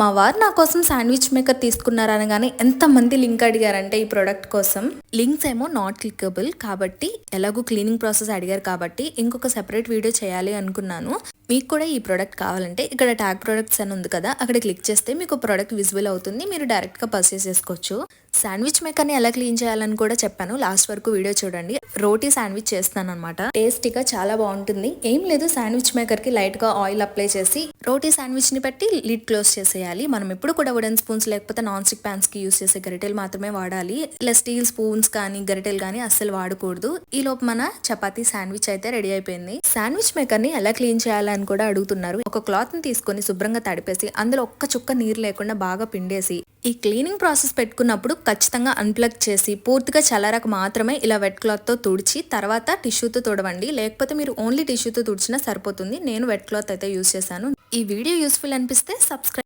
మా వారు నా కోసం శాండ్విచ్ మేకర్ తీసుకున్నారనగానే ఎంతమంది లింక్ అడిగారంటే ఈ ప్రోడక్ట్ కోసం. లింక్స్ ఏమో నాట్ క్లికబుల్ కాబట్టి ఎలాగో క్లీనింగ్ ప్రాసెస్ అడిగారు కాబట్టి ఇంకొక సెపరేట్ వీడియో చేయాలి అనుకున్నాను. మీకు కూడా ఈ ప్రోడక్ట్ కావాలంటే ఇక్కడ ట్యాగ్ ప్రోడక్ట్స్ అని ఉంది కదా అక్కడ క్లిక్ చేస్తే మీకు ప్రోడక్ట్ విజిబుల్ అవుతుంది మీరు డైరెక్ట్గా పర్చేస్ చేసుకోవచ్చు. శాండ్విచ్ మేకర్ని ఎలా క్లీన్ చేయాలని కూడా చెప్పాను. లాస్ట్ వరకు వీడియో చూడండి. రోటీ శాండ్విచ్ చేస్తాను అనమాట టేస్టీగా చాలా బాగుంటుంది. ఏం లేదు శాండ్విచ్ మేకర్కి లైట్గా ఆయిల్ అప్లై చేసి రోటీ శాండ్విచ్ని పెట్టి లిడ్ క్లోజ్ చేసేయాలి. మనం ఎప్పుడు కూడా వుడెన్ స్పూన్స్ లేకపోతే నాన్ స్టిక్ ప్యాన్స్కి యూస్ చేసే గరిటెలు మాత్రమే వాడాలి. ఇలా స్టీల్ స్పూన్స్ కానీ గరిటెలు కానీ అస్సలు వాడకూడదు. ఈ లోపు మన చపాతీ శాండ్విచ్ అయితే రెడీ అయిపోయింది. శాండ్విచ్ మేకర్ని ఎలా క్లీన్ చేయాలని కూడా అడుగుతున్నారు. ఒక క్లాత్ని తీసుకొని శుభ్రంగా తడిపేసి అందులో ఒక్క చుక్క నీరు లేకుండా బాగా పిండేసి ఈ క్లీనింగ్ ప్రాసెస్ పెట్టుకున్నప్పుడు ఖచ్చితంగా అన్ప్లగ్ చేసి పూర్తిగా చల్లరక మాత్రమే ఇలా వెట్ క్లాత్తో తుడిచి తర్వాత టిష్యూతో తుడవండి. లేకపోతే మీరు ఓన్లీ టిష్యూతో తుడిచినా సరిపోతుంది. నేను వెట్ క్లాత్ అయితే యూస్ చేశాను. ఈ వీడియో యూస్ఫుల్ అనిపిస్తే సబ్స్క్రైబ్